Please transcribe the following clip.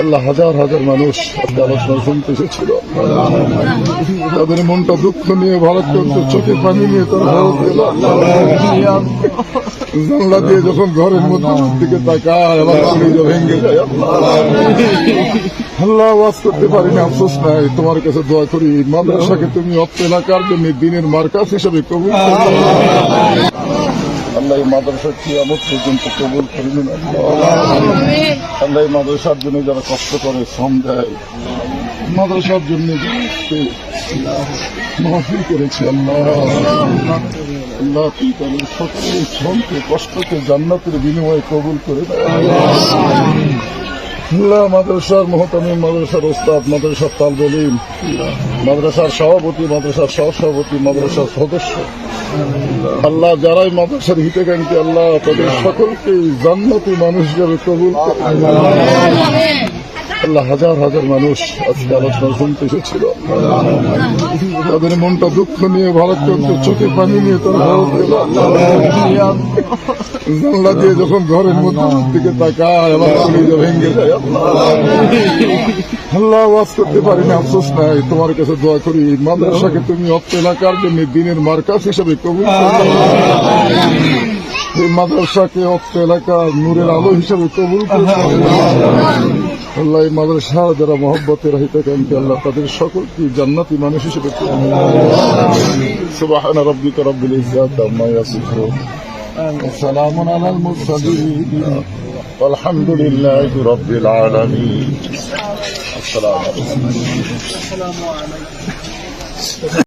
আল্লাহ হাজার হাজার মানুষ আলোচনা শুনতে এসেছিল তাদের মনটা দুঃখ নিয়ে ভারত করতে চোখে পানি নিয়ে তারা দিয়ে যখন ঘরের মধ্যে দিকে তাকায় ভেঙে আল্লাহ। আওয়াজ করতে পারি না আফসোস নাই। তোমার কাছে দোয়া করি, মাদ্রাসাকে তুমি এলাকার জন্য দিনের মার্কাস হিসেবে কবুল এই মাদ্রাসা কিয়ামত পর্যন্ত কবুল করে নিন আল্লাহ। মাদ্রাসার জন্য যারা কষ্ট করে শ্রম দেয় মাদ্রাসার জন্য করেছে আল্লাহ। তুই তাদের শ্রমকে কষ্টকে জান্নাতের বিনিময়ে কবুল করে মাদ্রাসার মহতামী মাদ্রাসার ওস্তাদ, মাদ্রাসার তালবেলিম, মাদ্রাসার সভাপতি, মাদ্রাসার সহসভাপতি, মাদ্রাসার সদস্য। আল্লাহ যারাই মাদ্রাসার হিতেকাঙ্ক্ষী আল্লাহ তাদের সকলকে জান্নাতি মানুষ যাবে কবুল। আল্লাহ হাজার হাজার মানুষ আজকে আলোচনা শুনতে এসেছিল তাদের মনটা দুঃখ নিয়ে ভারত চোখে পানি নিয়ে তারা দিয়ে যখন ঘরের মধ্যে দিকে তাকায় ভেঙে আল্লাহ। আওয়াজ করতে পারি না, আফসোস নাই তোমার কাছে দোয়া করি, মাদ্রাসাকে তুমি অত্র এলাকার জন্য দিনের মার্কাস হিসেবে কবুল। এই মাদ্রাসাকে অত্র এলাকার নূরের আলো হিসেবে কবুল করো। আল্লাহ মাদ্রাসা যারা মহব্বতে রহিতকামী আল্লাহ তাদের সকলকে জান্নাতি মানুষ হিসেবে সুবাহ রব্বিকা রব্বিল ইজ্জাত আম্মা ইয়াসিফুন। সালামুন আলাল মুরসালিন। আলহামদুলিল্লাহি রব্বিল আলামিন। আসসালামু আলাইকুম।